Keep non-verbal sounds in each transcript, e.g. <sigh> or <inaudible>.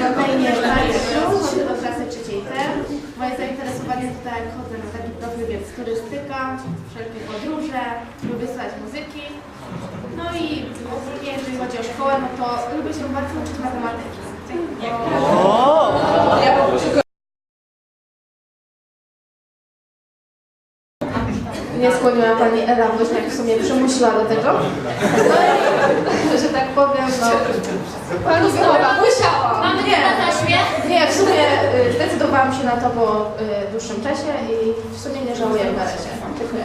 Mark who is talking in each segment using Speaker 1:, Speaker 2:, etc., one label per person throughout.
Speaker 1: Mam na imię Mariusz, chodzę do trzeciej. Moje zainteresowanie to tak jak chodzę na taki profil, więc turystyka, wszelkie podróże, lubię słuchać muzyki. No i ogólnie jeżeli chodzi o szkołę, no to lubię się bardzo uczyć matematyki. Bo Nie skłoniła pani Ela Woźniak w sumie przymusiła do tego. No i, że tak powiem, no... Pani Znowa, musiałam!
Speaker 2: Mamy
Speaker 1: Nie.
Speaker 2: na?
Speaker 1: Nie, w sumie y, zdecydowałam się na to po y, dłuższym czasie i w sumie nie żałuję na razie. Dziękuję.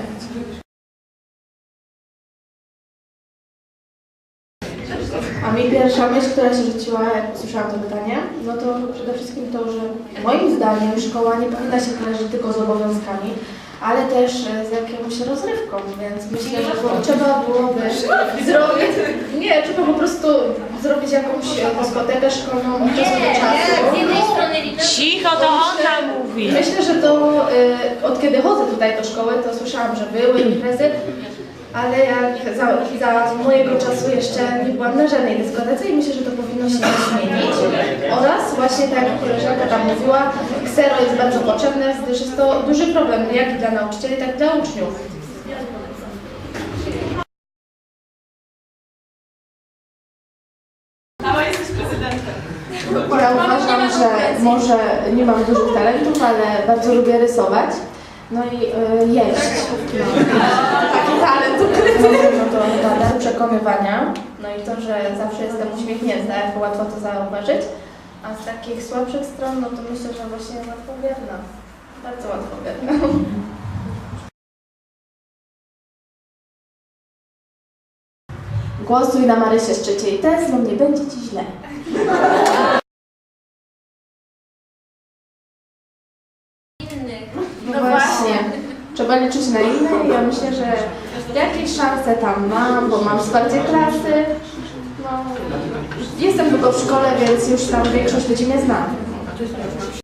Speaker 1: A mi pierwsza myśl, która się rzuciła, jak usłyszałam to pytanie, no to przede wszystkim to, że moim zdaniem szkoła nie powinna się kojarzyć tylko z obowiązkami, ale też e, z jakąś rozrywką, więc myślę, że było- trzeba byłoby <laughs> zrobić, nie, trzeba po prostu zrobić jakąś e, dyskotekę szkolną od czasu do czasu.
Speaker 2: Z jednej strony liczę.
Speaker 3: Cicho, to ona mówi.
Speaker 1: Myślę, że to y, od kiedy chodzę tutaj do szkoły, to słyszałam, że były imprezy, ale jak za, za mojego czasu jeszcze nie byłam na żadnej dyskotece i myślę, że to powinno się zmienić. Właśnie tak jak koleżanka tam mówiła, ksero jest bardzo potrzebne, gdyż jest to duży problem jak dla nauczycieli, tak i dla uczniów. Ja uważam, że może nie mam dużych talentów, ale bardzo lubię rysować. No i y, jeść. No. Taki talent ukryty. No to chyba dar przekonywania. No i to, że zawsze jestem uśmiechnięta, łatwo to zauważyć. A z takich słabszych stron, no to myślę, że właśnie łatwowierna. Bardzo łatwowierna. Głosuj na Marysię z trzeciej T, bo nie będzie Ci źle.
Speaker 2: Innych.
Speaker 1: No właśnie. Trzeba liczyć na inne i ja myślę, że jakieś szanse tam mam, bo mam wsparcie klasy. Jestem tylko w szkole, więc już tam większość ludzi mnie zna.